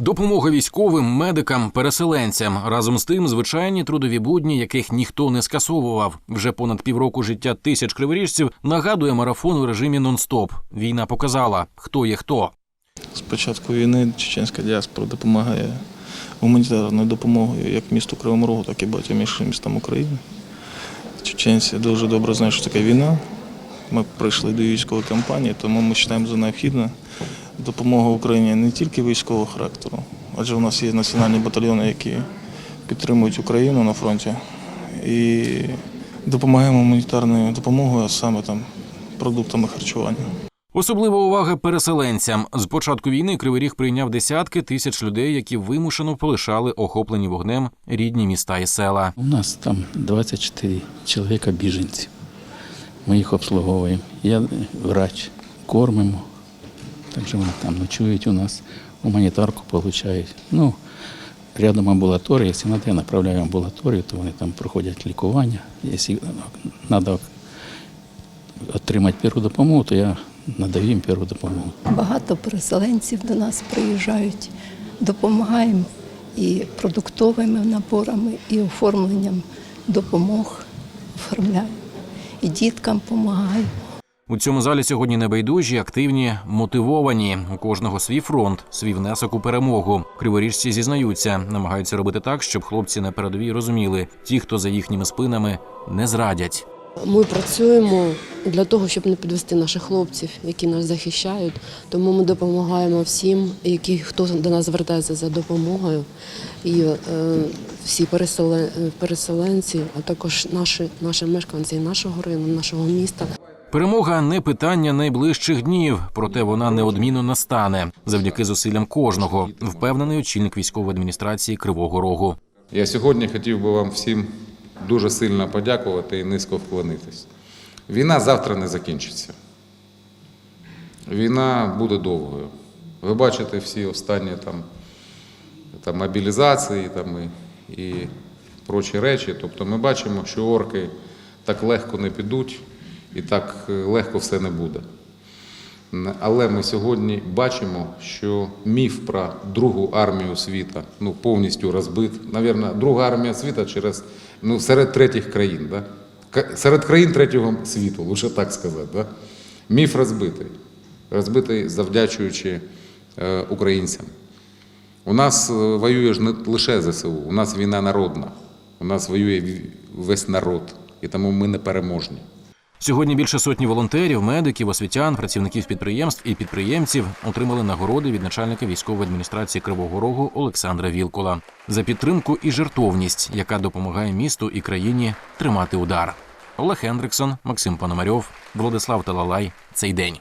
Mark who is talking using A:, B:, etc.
A: Допомога військовим, медикам, переселенцям разом з тим звичайні трудові будні, яких ніхто не скасовував. Вже понад півроку життя тисяч криворіжців нагадує марафон у режимі нон-стоп. Війна показала, хто є хто.
B: З початку війни чеченська діаспора допомагає гуманітарною допомогою як місту Кривому Рогу, так і багатьом іншим містам України. Чеченці дуже добре знають, що таке війна. Ми прийшли до військової кампанії, тому ми вважаємо за необхідне допомога Україні не тільки військового характеру, адже у нас є національні батальйони, які підтримують Україну на фронті. І допомагаємо гуманітарною допомогою, а саме там продуктами харчування.
A: Особлива увага переселенцям. З початку війни Кривий Ріг прийняв десятки тисяч людей, які вимушено полишали охоплені вогнем рідні міста і села.
C: У нас там 24 чоловіка біженців. Ми їх обслуговуємо. Я врач, кормимо. Так що вони там ночують у нас, гуманітарку отримують. Ну, рядом амбулаторія, якщо треба, я направляю амбулаторію, то вони там проходять лікування. Якщо треба отримати першу допомогу, то я надаю їм першу допомогу.
D: Багато переселенців до нас приїжджають, допомагаємо і продуктовими наборами, і оформленням допомог оформляємо, і діткам допомагаємо.
A: У цьому залі сьогодні небайдужі, активні, мотивовані. У кожного свій фронт, свій внесок у перемогу. Криворіжці зізнаються, намагаються робити так, щоб хлопці на передовій розуміли, ті, хто за їхніми спинами, не зрадять.
E: Ми працюємо для того, щоб не підвести наших хлопців, які нас захищають. Тому ми допомагаємо всім, які хто до нас звертається за допомогою, і е, всі переселен, переселенці, а також наші, наші мешканці нашого району, нашого міста.
A: Перемога не питання найближчих днів, проте вона неодмінно настане завдяки зусиллям кожного. Впевнений очільник військової адміністрації Кривого Рогу.
F: Я сьогодні хотів би вам всім дуже сильно подякувати і низько вклонитись. Війна завтра не закінчиться. Війна буде довгою. Ви бачите всі останні там, там мобілізації там, і, і прочі речі. Тобто ми бачимо, що орки так легко не підуть і так е, легко все не буде. Але ми сьогодні бачимо, що міф про другу армію світа ну, повністю розбит. Навірно, друга армія світа через ну, серед третіх країн. Да? Серед країн третього світу, лише так сказати. Да? Міф розбитий. Розбитий завдячуючи е, українцям. У нас е, воює ж не лише ЗСУ, у нас війна народна. У нас воює весь народ, і тому ми не переможні.
A: Сьогодні більше сотні волонтерів, медиків, освітян, працівників підприємств і підприємців отримали нагороди від начальника військової адміністрації Кривого Рогу Олександра Вілкула за підтримку і жертовність, яка допомагає місту і країні тримати удар. Олег Хендриксон, Максим Пономарьов, Владислав Талалай. Цей день.